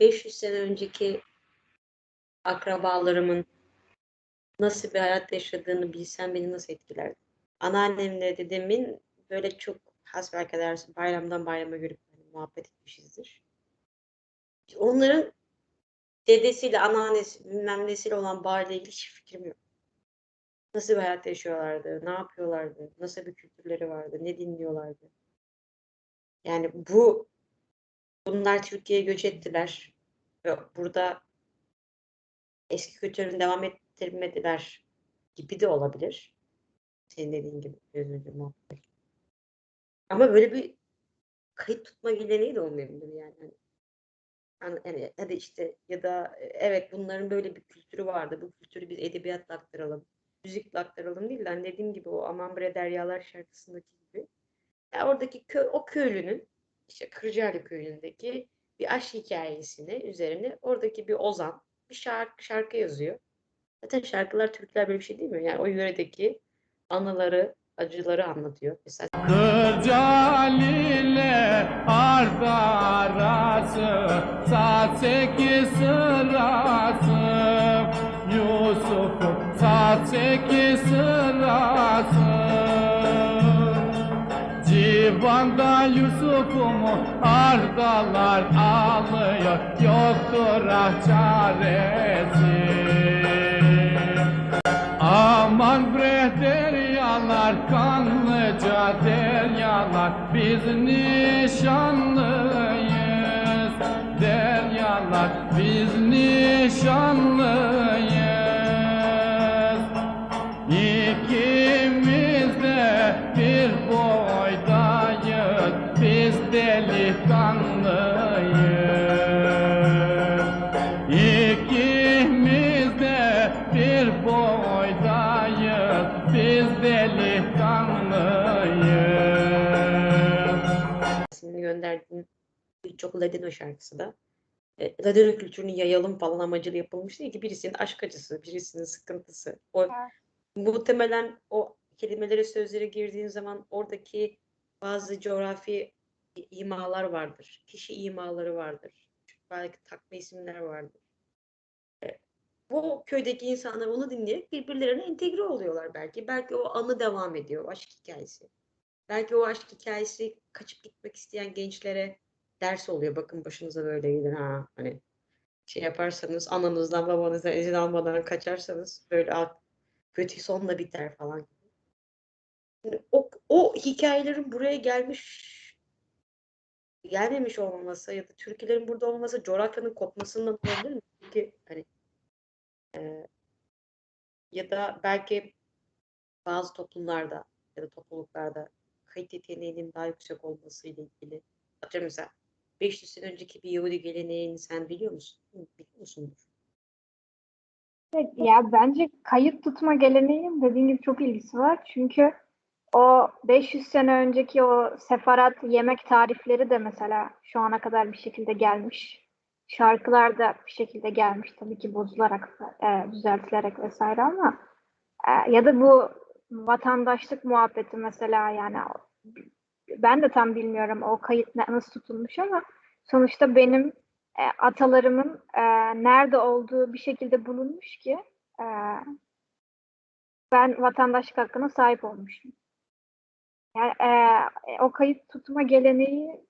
500 sene önceki akrabalarımın nasıl bir hayat yaşadığını bilsem beni nasıl etkilerdi? Anneannemle dedemin böyle çok hasbelkader bayramdan bayrama görüp hani muhabbet etmişizdir. Onların dedesiyle, anneannesi, bilmem nesiyle olan bağıyla ilgili hiç fikrim yok. Nasıl bir hayat yaşıyorlardı, ne yapıyorlardı, nasıl bir kültürleri vardı, ne dinliyorlardı. Yani bu bunlar Türkiye'ye göç ettiler. Ve burada eski kültürünü devam ettirmediler gibi de olabilir. Senin dediğin gibi biraz önce muhabbet. Ama böyle bir kayıt tutma geleneği de olmayabilir yani. An- yani hadi işte ya da e, evet bunların böyle bir kültürü vardı. Bu kültürü biz edebiyatla aktaralım. Müzikle aktaralım değil de hani dediğim gibi o Aman Bre Deryalar şarkısındaki gibi. Ya oradaki kö o köylünün işte Kırcaali köyündeki bir aşk hikayesini üzerine oradaki bir ozan bir şarkı şarkı yazıyor. Zaten şarkılar, türküler böyle bir şey değil mi? Yani o yöredeki anıları, acıları anlatıyor. Mesela Kırcaal ile arda arası Saat sekiz sırası Yusuf'un saat sekiz sırası Civanda Yusuf'umu ardalar alıyor Yoktur ah çaresi. Aman bre deryalar, kanlıca deryalar Biz nişanlıyız. Deryalar, biz nişanlıyız gönderdiğin birçok Ladino şarkısı da e, Ladino kültürünü yayalım falan amacıyla yapılmış değil ki birisinin aşk acısı, birisinin sıkıntısı. O Evet. muhtemelen o kelimelere, sözlere girdiğin zaman oradaki bazı coğrafi imalar vardır. Kişi imaları vardır. Belki takma isimler vardır. E, Bu köydeki insanlar onu dinleyerek birbirlerine entegre oluyorlar belki. Belki o anı devam ediyor, aşk hikayesi. Belki o aşk hikayesi kaçıp gitmek isteyen gençlere ders oluyor. Bakın başınıza böyle gelir ha. Hani şey yaparsanız ananızdan babanızdan izin almadan kaçarsanız böyle kötü sonla biter falan. Yani o, o hikayelerin buraya gelmiş gelmemiş olmaması ya da türkülerin burada olmaması coğrafyanın kopmasından olabilir mi? Çünkü hani e, ya da belki bazı toplumlarda ya da topluluklarda kayıt yeteneğinin daha yüksek olmasıyla ilgili. Atıyorum mesela 500 sene önceki bir Yahudi geleneğini sen biliyor musun? Biliyor musundur? Evet, ya bence kayıt tutma geleneğinin dediğin gibi çok ilgisi var. Çünkü o 500 sene önceki o sefarat yemek tarifleri de mesela şu ana kadar bir şekilde gelmiş. Şarkılar da bir şekilde gelmiş tabii ki bozularak, e, düzeltilerek vesaire ama e, ya da bu vatandaşlık muhabbeti mesela yani ben de tam bilmiyorum o kayıt nasıl tutulmuş ama sonuçta benim e, atalarımın e, nerede olduğu bir şekilde bulunmuş ki e, ben vatandaşlık hakkına sahip olmuşum. Yani e, o kayıt tutma geleneği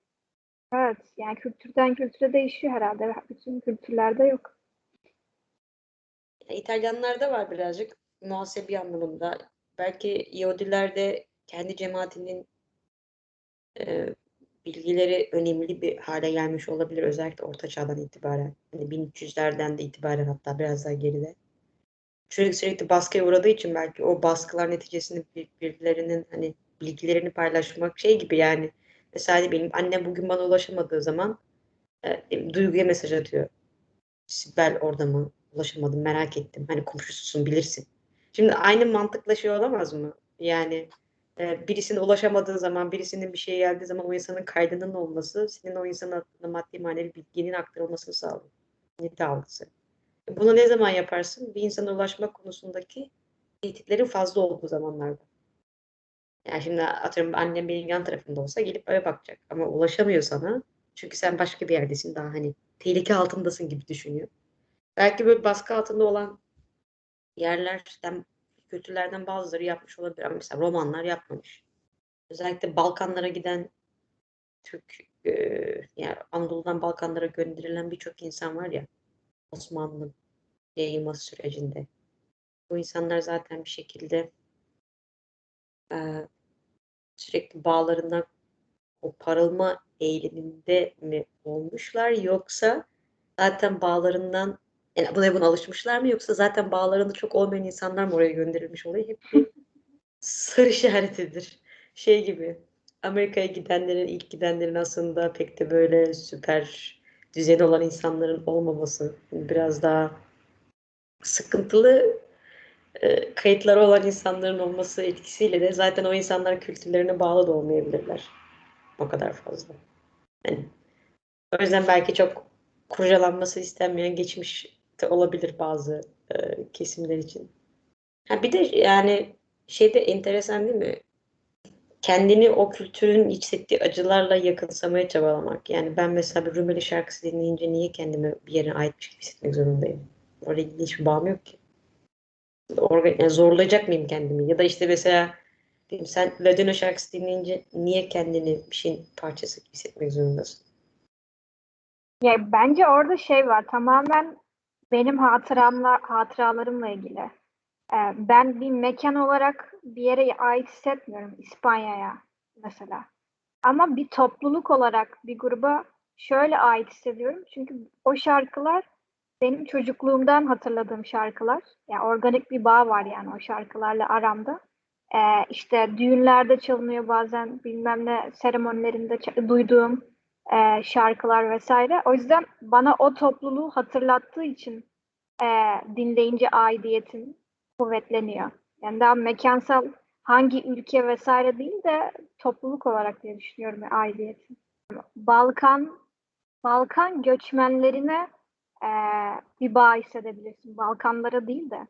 evet yani kültürden kültüre değişiyor herhalde. Bütün kültürlerde yok. İtalyanlarda var birazcık muhasebi anlamında. Belki Yahudiler de kendi cemaatinin e, bilgileri önemli bir hale gelmiş olabilir. Özellikle Orta Çağ'dan itibaren. Hani 1300'lerden de itibaren hatta biraz daha geride. Sürekli sürekli baskıya uğradığı için belki o baskılar neticesinde bir- birbirlerinin hani bilgilerini paylaşmak şey gibi yani. Mesela benim annem bugün bana ulaşamadığı zaman e, Duygu'ya mesaj atıyor. Sibel orada mı? Ulaşamadım merak ettim. Hani komşususun bilirsin. Şimdi aynı mantıkla şey olamaz mı? Yani e, birisine ulaşamadığın zaman, birisinin bir şeye geldiği zaman o insanın kaydının olması senin o hakkında maddi manevi bilginin aktarılmasını sağlıyor. Nite algısı. Bunu ne zaman yaparsın? Bir insana ulaşma konusundaki tehditlerin fazla olduğu zamanlarda. Yani şimdi atıyorum annem benim yan tarafımda olsa gelip eve bakacak. Ama ulaşamıyor sana. Çünkü sen başka bir yerdesin daha hani tehlike altındasın gibi düşünüyor. Belki böyle baskı altında olan yerlerden, kültürlerden bazıları yapmış olabilir ama mesela romanlar yapmamış. Özellikle Balkanlara giden Türk, e, yani Anadolu'dan Balkanlara gönderilen birçok insan var ya Osmanlı yayılması sürecinde. Bu insanlar zaten bir şekilde e, sürekli bağlarından koparılma eğiliminde mi olmuşlar yoksa zaten bağlarından yani buna buna alışmışlar mı yoksa zaten bağlarında çok olmayan insanlar mı oraya gönderilmiş oluyor? Hep bir soru işaretidir. Şey gibi Amerika'ya gidenlerin ilk gidenlerin aslında pek de böyle süper düzeni olan insanların olmaması biraz daha sıkıntılı e, kayıtları olan insanların olması etkisiyle de zaten o insanlar kültürlerine bağlı da olmayabilirler. O kadar fazla. Yani, o yüzden belki çok kurcalanması istenmeyen geçmiş de olabilir bazı e, kesimler için. Ha bir de yani şey de enteresan değil mi? Kendini o kültürün hissettiği acılarla yakınsamaya çabalamak. Yani ben mesela bir Rumeli şarkısı dinleyince niye kendimi bir yere aitmiş gibi hissetmek zorundayım? Oraya ilgili hiçbir bağım yok ki. Orga, yani zorlayacak mıyım kendimi? Ya da işte mesela diyeyim, sen Ladino şarkısı dinleyince niye kendini bir şeyin parçası hissetmek zorundasın? Ya bence orada şey var tamamen benim hatıramla hatıralarımla ilgili. Ee, ben bir mekan olarak bir yere ait hissetmiyorum İspanya'ya mesela. Ama bir topluluk olarak bir gruba şöyle ait hissediyorum. Çünkü o şarkılar benim çocukluğumdan hatırladığım şarkılar. Yani organik bir bağ var yani o şarkılarla aramda. Ee, işte düğünlerde çalınıyor bazen bilmem ne seremonilerinde duyduğum e, şarkılar vesaire. O yüzden bana o topluluğu hatırlattığı için e, dinleyince aidiyetim kuvvetleniyor. Yani daha mekansal hangi ülke vesaire değil de topluluk olarak diye düşünüyorum ya, aidiyetim. Balkan Balkan göçmenlerine e, bir bağ hissedebilirsin. Balkanlara değil de.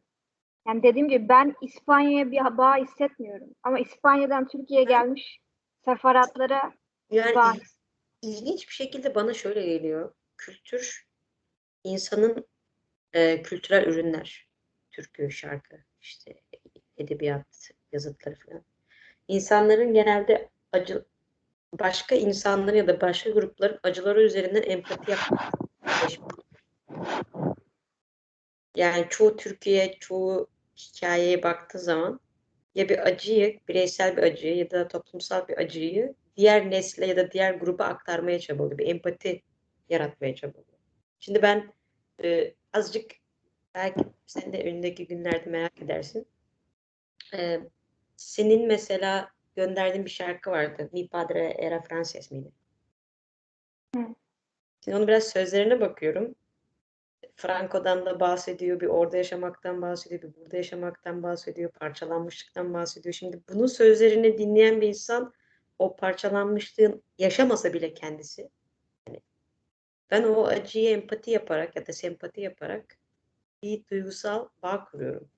Yani dediğim gibi ben İspanya'ya bir bağ hissetmiyorum. Ama İspanya'dan Türkiye'ye gelmiş sefaratlara Yani bağ ilginç bir şekilde bana şöyle geliyor. Kültür insanın e, kültürel ürünler. Türkü, şarkı, işte edebiyat, yazıtları falan. İnsanların genelde acı başka insanların ya da başka grupların acıları üzerinden empati yapmak. Yani çoğu Türkiye, çoğu hikayeye baktığı zaman ya bir acıyı, bireysel bir acıyı ya da toplumsal bir acıyı diğer nesle ya da diğer gruba aktarmaya çabalıyor. Bir empati yaratmaya çabalıyor. Şimdi ben e, azıcık belki sen de önündeki günlerde merak edersin. E, senin mesela gönderdiğin bir şarkı vardı. Mi Padre Era Frances miydi? Hı. Şimdi onun biraz sözlerine bakıyorum. Franco'dan da bahsediyor, bir orada yaşamaktan bahsediyor, bir burada yaşamaktan bahsediyor, parçalanmışlıktan bahsediyor. Şimdi bunun sözlerini dinleyen bir insan o parçalanmışlığın yaşamasa bile kendisi. Yani ben o acıyı empati yaparak ya da sempati yaparak bir duygusal bağ kuruyorum.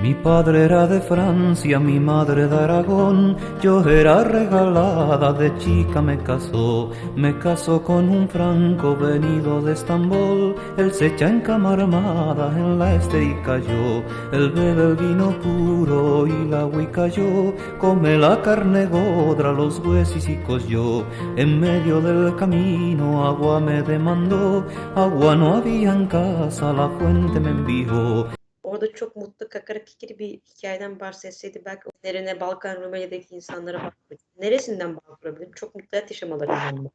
Mi padre era de Francia, mi madre de Aragón, yo era regalada, de chica me casó, me casó con un franco venido de Estambul, él se echa en cama armada, en la este y cayó, él bebe el vino puro y la huica yo, come la carne godra, los huesisicos yo, en medio del camino agua me demandó, agua no había en casa, la fuente me envió, Orada çok mutlu kakara kikiri bir hikayeden bahsetseydi belki o derine Balkan Rumeli'deki insanlara bakmayacak. Neresinden bağ kurabilirim? Çok mutlu hayat yaşamalarından mı?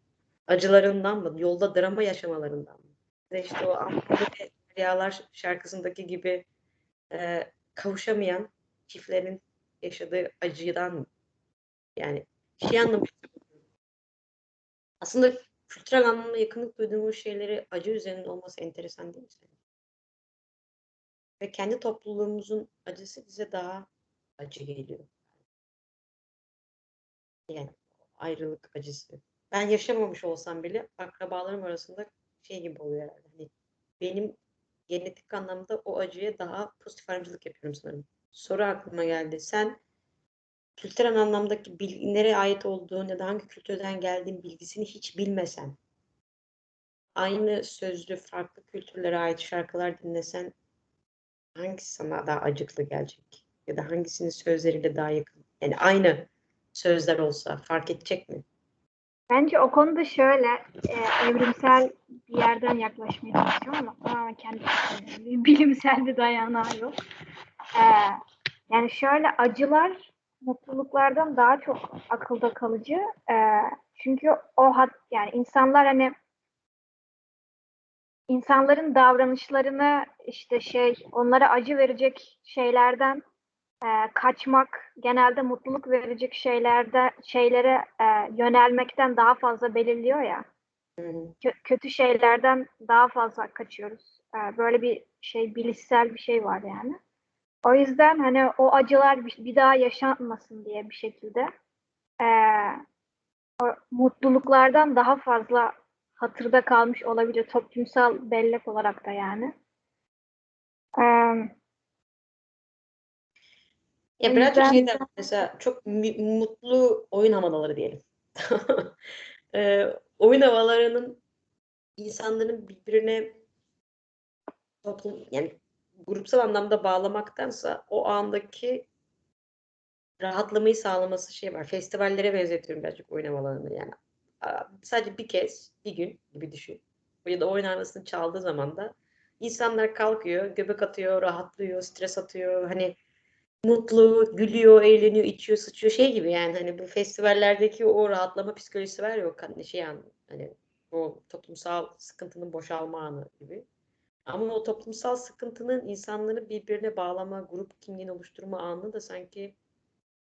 Acılarından mı? Yolda drama yaşamalarından mı? Ve işte o Ampulü ve Rüyalar şarkısındaki gibi e, kavuşamayan çiftlerin yaşadığı acıdan mı? Yani şey anlamı aslında kültürel anlamda yakınlık duyduğumuz şeyleri acı üzerinde olması enteresan değil mi? Ve kendi topluluğumuzun acısı bize daha acı geliyor. Yani ayrılık acısı. Ben yaşamamış olsam bile akrabalarım arasında şey gibi oluyor herhalde. Hani benim genetik anlamda o acıya daha pozitif ayrımcılık yapıyorum sanırım. Soru aklıma geldi. Sen kültürel anlamdaki bilgi, nereye ait olduğun ya da hangi kültürden geldiğin bilgisini hiç bilmesen, aynı sözlü farklı kültürlere ait şarkılar dinlesen hangisi sana daha acıklı gelecek? Ya da hangisinin sözleriyle daha yakın? Yani aynı sözler olsa fark edecek mi? Bence o konuda şöyle e, evrimsel bir yerden yaklaşmaya çalışıyorum ama tamamen kendi bilimsel bir dayanağı yok. E, yani şöyle acılar mutluluklardan daha çok akılda kalıcı. E, çünkü o hat yani insanlar hani insanların davranışlarını işte şey onlara acı verecek şeylerden e, kaçmak genelde mutluluk verecek şeylerde şeylere e, yönelmekten daha fazla belirliyor ya. Kö- kötü şeylerden daha fazla kaçıyoruz. E, böyle bir şey bilişsel bir şey var yani. O yüzden hani o acılar bir, bir daha yaşanmasın diye bir şekilde e, o mutluluklardan daha fazla hatırda kalmış olabilir toplumsal bellek olarak da yani. E, Ya birazcık yüzden şey de mesela çok mutlu oyun havaları diyelim. Eee, oyun havalarının insanların birbirine toplum yani grupsal anlamda bağlamaktansa o andaki rahatlamayı sağlaması şey var. Festivallere benzetiyorum birazcık oyun havalarını yani. Sadece bir kez, bir gün gibi düşün. Ya da oyun arasını çaldığı zaman da insanlar kalkıyor, göbek atıyor, rahatlıyor, stres atıyor. Hani mutlu, gülüyor, eğleniyor, içiyor, sıçıyor şey gibi yani hani bu festivallerdeki o rahatlama psikolojisi var ya o şey an hani o toplumsal sıkıntının boşalma anı gibi. Ama o toplumsal sıkıntının insanları birbirine bağlama, grup kimliğini oluşturma anı da sanki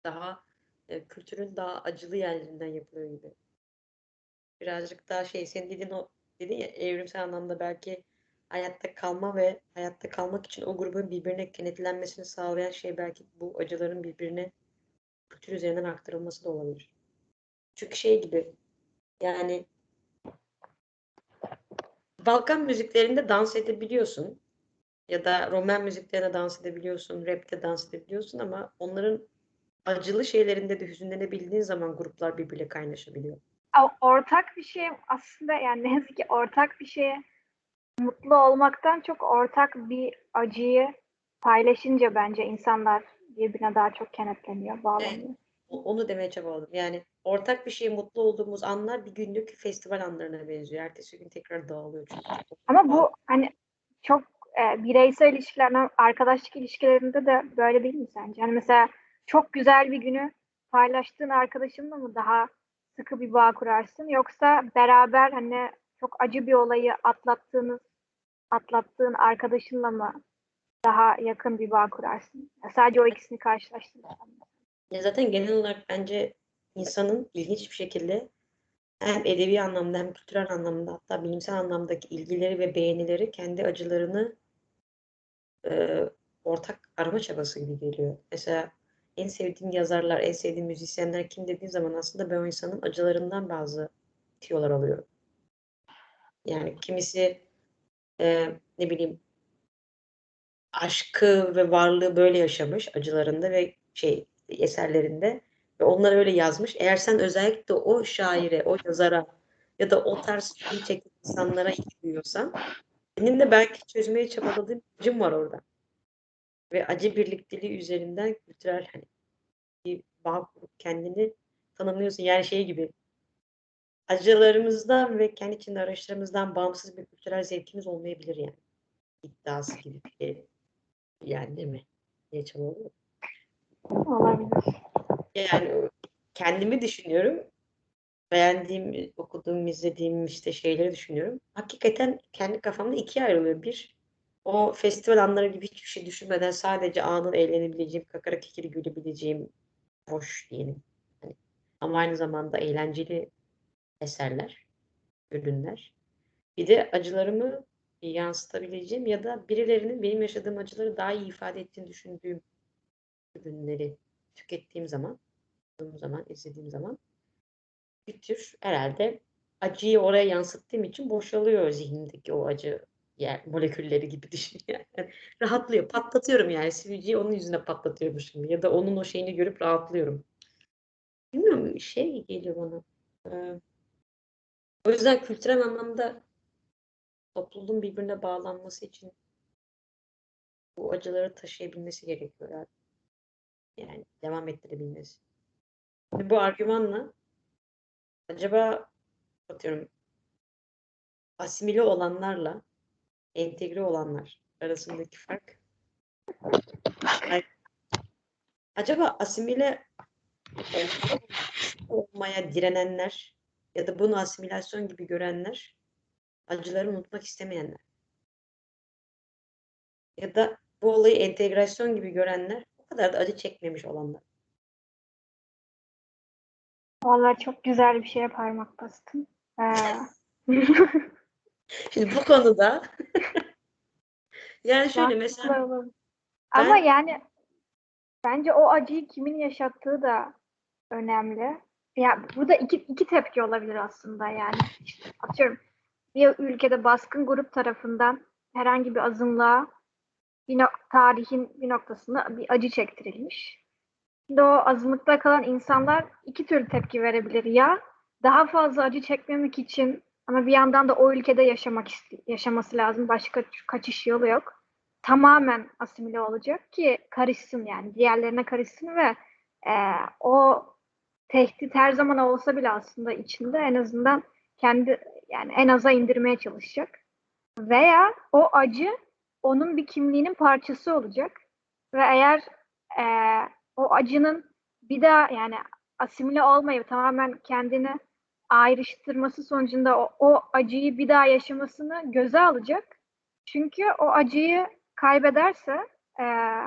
daha e, kültürün daha acılı yerlerinden yapılıyor gibi. Birazcık daha şey senin dediğin o dedin ya evrimsel anlamda belki hayatta kalma ve hayatta kalmak için o grubun birbirine kenetlenmesini sağlayan şey belki bu acıların birbirine kültür üzerinden aktarılması da olabilir. Çünkü şey gibi yani Balkan müziklerinde dans edebiliyorsun ya da Roman müziklerine dans edebiliyorsun, rapte dans edebiliyorsun ama onların acılı şeylerinde de hüzünlenebildiğin zaman gruplar birbiriyle kaynaşabiliyor. Ortak bir şey aslında yani ne yazık ki ortak bir şeye mutlu olmaktan çok ortak bir acıyı paylaşınca bence insanlar birbirine daha çok kenetleniyor, bağlanıyor. Onu demeye çabaladım. Yani ortak bir şeye mutlu olduğumuz anlar bir günlük festival anlarına benziyor. Ertesi gün tekrar dağılıyor çünkü. Ama bu hani çok e, bireysel ilişkilerden, arkadaşlık ilişkilerinde de böyle değil mi sence? Yani mesela çok güzel bir günü paylaştığın arkadaşınla mı daha sıkı bir bağ kurarsın yoksa beraber hani çok acı bir olayı atlattığınız atlattığın arkadaşınla mı daha yakın bir bağ kurarsın? Ya sadece o ikisini karşılaştırırsan. Ya zaten genel olarak bence insanın ilginç bir şekilde hem edebi anlamda hem kültürel anlamda hatta bilimsel anlamdaki ilgileri ve beğenileri kendi acılarını e, ortak arama çabası gibi geliyor. Mesela en sevdiğim yazarlar, en sevdiğim müzisyenler kim dediğin zaman aslında ben o insanın acılarından bazı tiyolar alıyorum. Yani kimisi e, ne bileyim aşkı ve varlığı böyle yaşamış acılarında ve şey eserlerinde ve onları öyle yazmış. Eğer sen özellikle o şaire, o yazara ya da o tarz film çeken insanlara ilgi duyuyorsan benim de belki çözmeye çabaladığım acım var orada. Ve acı birlikteliği üzerinden kültürel hani bir bağ kurup kendini tanımlıyorsun. Yani şey gibi acılarımızdan ve kendi içinde araçlarımızdan bağımsız bir kültürel zevkimiz olmayabilir yani. İddiası gibi bir şey. Yani değil mi? Niye çabalıyor? Olabilir. Yani kendimi düşünüyorum. Beğendiğim, okuduğum, izlediğim işte şeyleri düşünüyorum. Hakikaten kendi kafamda ikiye ayrılıyor. Bir, o festival anları gibi hiçbir şey düşünmeden sadece anın eğlenebileceğim, kakara kikiri gülebileceğim hoş diyelim. Hani, ama aynı zamanda eğlenceli eserler, ürünler. Bir de acılarımı yansıtabileceğim ya da birilerinin benim yaşadığım acıları daha iyi ifade ettiğini düşündüğüm ürünleri tükettiğim zaman, okuduğum zaman, izlediğim zaman bir tür herhalde acıyı oraya yansıttığım için boşalıyor zihnimdeki o acı yer, molekülleri gibi düşün yani. Rahatlıyor. Patlatıyorum yani. Sivilceyi onun yüzüne patlatıyormuşum gibi. Ya da onun o şeyini görüp rahatlıyorum. bilmiyorum şey geliyor bana. Ee, o yüzden kültürel anlamda topluluğun birbirine bağlanması için bu acıları taşıyabilmesi gerekiyor yani. Yani devam ettirebilmesi. Ve bu argümanla acaba atıyorum asimile olanlarla entegre olanlar arasındaki fark Ay- acaba asimile olmaya direnenler ya da bunu asimilasyon gibi görenler acıları unutmak istemeyenler ya da bu olayı entegrasyon gibi görenler o kadar da acı çekmemiş olanlar. Vallahi çok güzel bir şeye parmak bastın. Ee, Şimdi bu konuda yani şöyle mesela olur. Ama Ben- yani bence o acıyı kimin yaşattığı da önemli. Ya burada iki, iki tepki olabilir aslında yani. İşte atıyorum bir ülkede baskın grup tarafından herhangi bir azınlığa bir no- tarihin bir noktasında bir acı çektirilmiş. Şimdi o azınlıkta kalan insanlar iki türlü tepki verebilir. Ya daha fazla acı çekmemek için ama bir yandan da o ülkede yaşamak yaşaması lazım. Başka kaçış yolu yok. Tamamen asimile olacak ki karışsın yani diğerlerine karışsın ve e, o tehdit her zaman olsa bile aslında içinde en azından kendi yani en aza indirmeye çalışacak. Veya o acı onun bir kimliğinin parçası olacak ve eğer e, o acının bir daha yani asimile olmayıp tamamen kendini ayrıştırması sonucunda o, o acıyı bir daha yaşamasını göze alacak. Çünkü o acıyı kaybederse, e,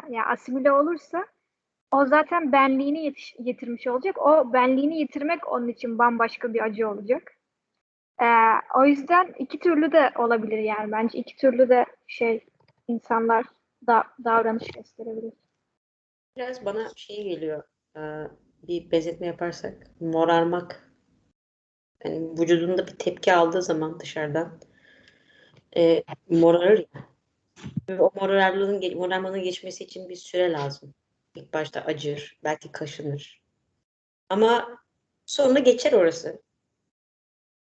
yani asimile olursa o zaten benliğini yetiş- yitirmiş olacak. O benliğini yitirmek onun için bambaşka bir acı olacak. E, o yüzden iki türlü de olabilir yani. Bence iki türlü de şey insanlar da davranış gösterebilir. biraz bana şey geliyor e, bir benzetme yaparsak morarmak yani vücudunda bir tepki aldığı zaman dışarıdan e, morarır ya. Ve o morarlığın, ge- morarmanın geçmesi için bir süre lazım. İlk başta acır, belki kaşınır. Ama sonra geçer orası.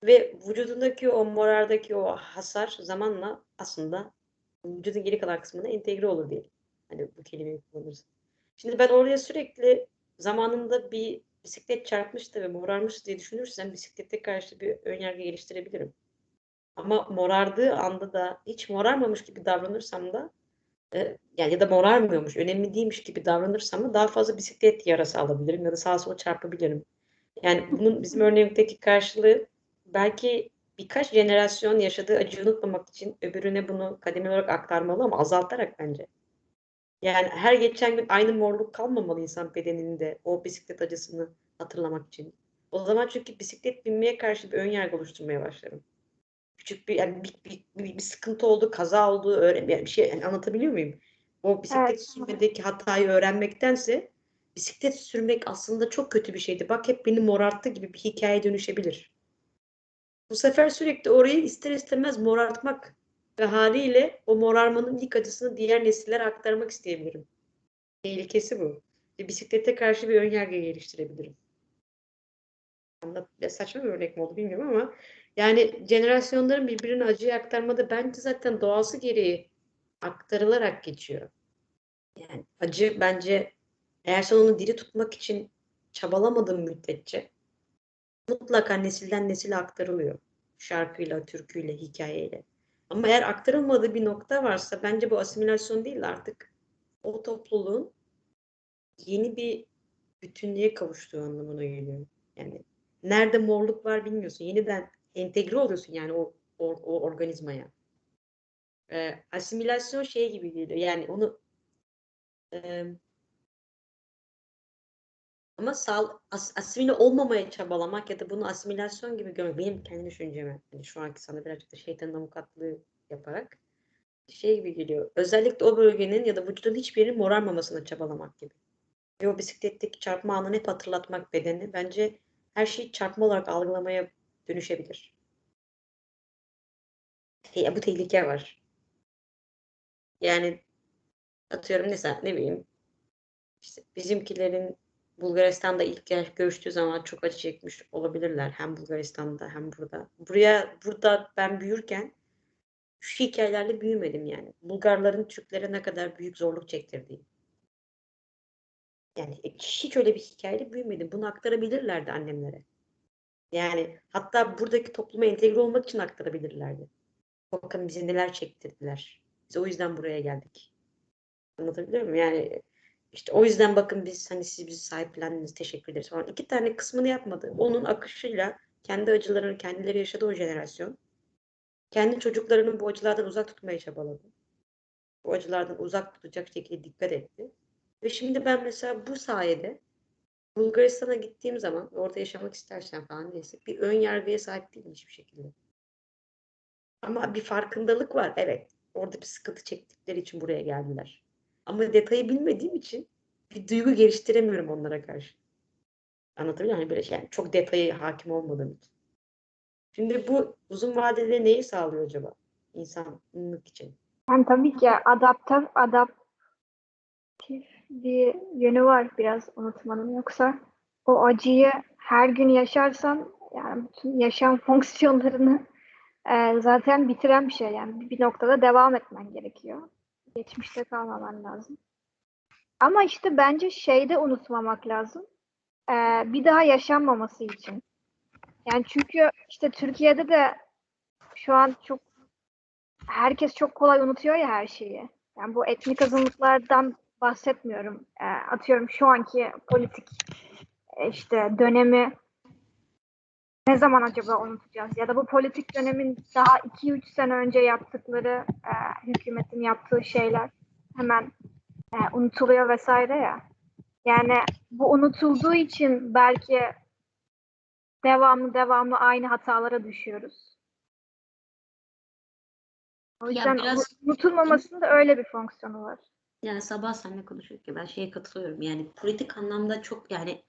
Ve vücudundaki o morardaki o hasar zamanla aslında vücudun geri kalan kısmına entegre olur diye. Hani bu kelimeyi kullanırız. Şimdi ben oraya sürekli zamanında bir bisiklet çarpmıştı ve morarmıştı diye düşünürsem bisiklete karşı bir önyargı geliştirebilirim. Ama morardığı anda da hiç morarmamış gibi davranırsam da e, yani ya da morarmıyormuş, önemli değilmiş gibi davranırsam da daha fazla bisiklet yarası alabilirim ya da sağa sola çarpabilirim. Yani bunun bizim örneğimizdeki karşılığı belki birkaç jenerasyon yaşadığı acıyı unutmamak için öbürüne bunu kademeli olarak aktarmalı ama azaltarak bence. Yani her geçen gün aynı morluk kalmamalı insan bedeninde o bisiklet acısını hatırlamak için. O zaman çünkü bisiklet binmeye karşı bir ön yargı oluşturmaya başlarım. Küçük bir yani bir, bir, bir, bir sıkıntı oldu, kaza oldu, öğren yani bir şey yani anlatabiliyor muyum? O bisiklet Evet. sürmedeki hatayı öğrenmektense bisiklet sürmek aslında çok kötü bir şeydi. Bak hep beni morarttı gibi bir hikaye dönüşebilir. Bu sefer sürekli orayı ister istemez morartmak ve haliyle o morarmanın ilk acısını diğer nesillere aktarmak isteyebilirim. Tehlikesi bu. Ve bisiklete karşı bir önyargı geliştirebilirim. Anlat, ya saçma bir örnek mi oldu bilmiyorum ama yani jenerasyonların birbirine acıyı aktarmada bence zaten doğası gereği aktarılarak geçiyor. Yani acı bence eğer sen onu diri tutmak için çabalamadığın müddetçe mutlaka nesilden nesile aktarılıyor. Şarkıyla, türküyle, hikayeyle. Ama eğer aktarılmadığı bir nokta varsa bence bu asimilasyon değil de artık o topluluğun yeni bir bütünlüğe kavuştuğu anlamına geliyor. Yani nerede morluk var bilmiyorsun. Yeniden entegre oluyorsun yani o, o, o organizmaya. Ee, asimilasyon şey gibi geliyor. Yani onu e, ama sağ, as, asimile olmamaya çabalamak ya da bunu asimilasyon gibi görmek benim kendi düşünceme. Yani şu anki sana birazcık da şeytanın avukatlığı yaparak şey gibi geliyor. Özellikle o bölgenin ya da vücudun hiçbirinin morarmamasına çabalamak gibi. Ve o bisikletteki çarpma anını hep hatırlatmak bedeni bence her şeyi çarpma olarak algılamaya dönüşebilir. Te- bu tehlike var. Yani atıyorum mesela ne bileyim işte bizimkilerin Bulgaristan'da ilk görüştüğü zaman çok acı çekmiş olabilirler. Hem Bulgaristan'da hem burada. Buraya burada ben büyürken şu hikayelerle büyümedim yani. Bulgarların Türklere ne kadar büyük zorluk çektirdiği. Yani hiç öyle bir hikayeyle büyümedim. Bunu aktarabilirlerdi annemlere. Yani hatta buradaki topluma entegre olmak için aktarabilirlerdi. Bakın bize neler çektirdiler. Biz o yüzden buraya geldik. Anlatabiliyor muyum? Yani işte o yüzden bakın biz hani siz bizi sahiplendiniz teşekkür ederiz falan. İki tane kısmını yapmadı. Onun akışıyla kendi acılarını kendileri yaşadı o jenerasyon. Kendi çocuklarının bu acılardan uzak tutmaya çabaladı. Bu acılardan uzak tutacak şekilde dikkat etti. Ve şimdi ben mesela bu sayede Bulgaristan'a gittiğim zaman orada yaşamak istersen falan neyse bir ön yargıya sahip değilim hiçbir şekilde. Ama bir farkındalık var. Evet. Orada bir sıkıntı çektikleri için buraya geldiler. Ama detayı bilmediğim için bir duygu geliştiremiyorum onlara karşı. Anlatabiliyor muyum? Hani böyle şey, yani çok detayı hakim olmadığım için. Şimdi bu uzun vadede neyi sağlıyor acaba insanlık için? Yani tabii ki adaptif, adaptif bir yönü var biraz unutmanın. Yoksa o acıyı her gün yaşarsan yani bütün yaşam fonksiyonlarını e, zaten bitiren bir şey. Yani bir noktada devam etmen gerekiyor. Geçmişte kalmaman lazım. Ama işte bence şeyde unutmamak lazım. E, bir daha yaşanmaması için. Yani çünkü işte Türkiye'de de şu an çok herkes çok kolay unutuyor ya her şeyi. Yani bu etnik azınlıklardan bahsetmiyorum. E, atıyorum şu anki politik e, işte dönemi ne zaman acaba unutacağız? Ya da bu politik dönemin daha 2-3 sene önce yaptıkları e, hükümetin yaptığı şeyler hemen e, unutuluyor vesaire ya. Yani bu unutulduğu için belki devamlı devamlı aynı hatalara düşüyoruz. O Ya yüzden biraz- bu unutulmamasının da öyle bir fonksiyonu var. Yani sabah seninle konuşurken ben şeye katılıyorum. Yani politik anlamda çok yani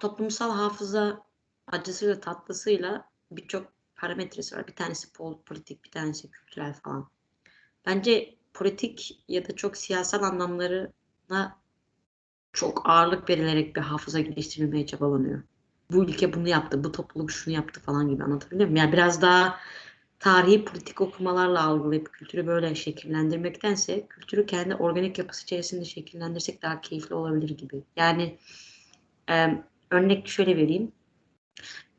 toplumsal hafıza acısıyla tatlısıyla birçok parametresi var. Bir tanesi pol, politik, bir tanesi kültürel falan. Bence politik ya da çok siyasal anlamlarına çok ağırlık verilerek bir hafıza geliştirilmeye çabalanıyor. Bu ülke bunu yaptı, bu topluluk şunu yaptı falan gibi anlatabiliyor muyum? Yani biraz daha tarihi politik okumalarla algılayıp kültürü böyle şekillendirmektense kültürü kendi organik yapısı içerisinde şekillendirsek daha keyifli olabilir gibi. Yani e, örnek şöyle vereyim.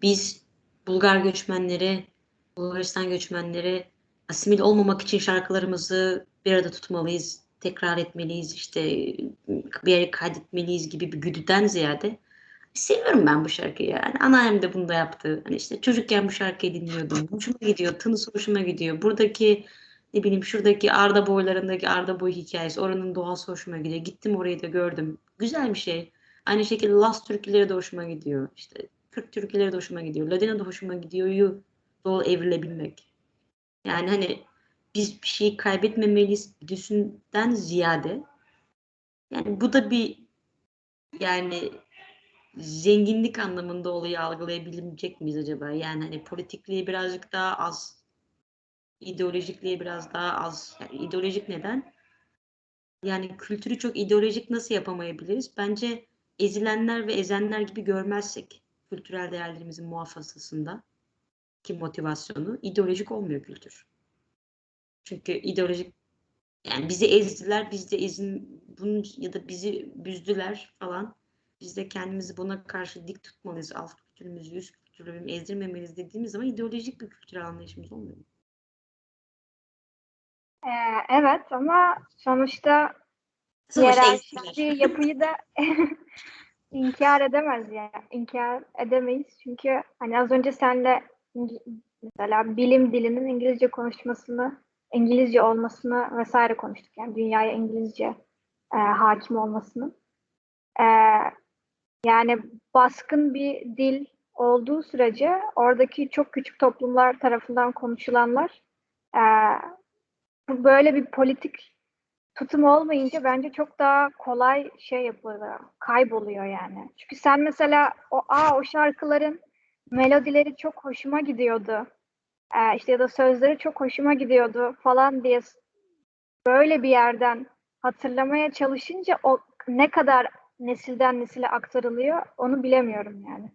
Biz Bulgar göçmenleri, Bulgaristan göçmenleri asimil olmamak için şarkılarımızı bir arada tutmalıyız, tekrar etmeliyiz, işte bir yere kaydetmeliyiz gibi bir güdüden ziyade seviyorum ben bu şarkıyı yani. Anneannem de bunu da yaptı. Hani işte çocukken bu şarkıyı dinliyordum. Hoşuma gidiyor, tınısı hoşuma gidiyor. Buradaki ne bileyim şuradaki Arda boylarındaki Arda boy hikayesi, oranın doğası hoşuma gidiyor. Gittim orayı da gördüm. Güzel bir şey. Aynı şekilde Laz türküleri de hoşuma gidiyor. İşte Kürt türküleri de hoşuma gidiyor. Ladino da hoşuma gidiyor. Yu doğal evrilebilmek. Yani hani biz bir şeyi kaybetmemeliyiz düşünden ziyade yani bu da bir yani zenginlik anlamında olayı algılayabilecek miyiz acaba? Yani hani politikliği birazcık daha az, ideolojikliği biraz daha az. Yani ideolojik neden? Yani kültürü çok ideolojik nasıl yapamayabiliriz? Bence ezilenler ve ezenler gibi görmezsek kültürel değerlerimizin muhafazasında ki motivasyonu ideolojik olmuyor kültür. Çünkü ideolojik yani bizi ezdiler, biz de ezin bunun ya da bizi büzdüler falan. Biz de kendimizi buna karşı dik tutmalıyız. Alt kültürümüzü, üst kültürümüzü ezdirmemeliyiz dediğimiz zaman ideolojik bir kültürel anlayışımız olmuyor. mu? Ee, evet ama sonuçta Sonuçta yapıyı da inkar edemez yani. İnkar edemeyiz. Çünkü hani az önce senle mesela bilim dilinin İngilizce konuşmasını, İngilizce olmasını vesaire konuştuk. Yani dünyaya İngilizce e, hakim olmasını. E, yani baskın bir dil olduğu sürece oradaki çok küçük toplumlar tarafından konuşulanlar e, böyle bir politik tutum olmayınca bence çok daha kolay şey yapılıyor, kayboluyor yani. Çünkü sen mesela o aa o şarkıların melodileri çok hoşuma gidiyordu. Ee, işte ya da sözleri çok hoşuma gidiyordu falan diye böyle bir yerden hatırlamaya çalışınca o ne kadar nesilden nesile aktarılıyor onu bilemiyorum yani.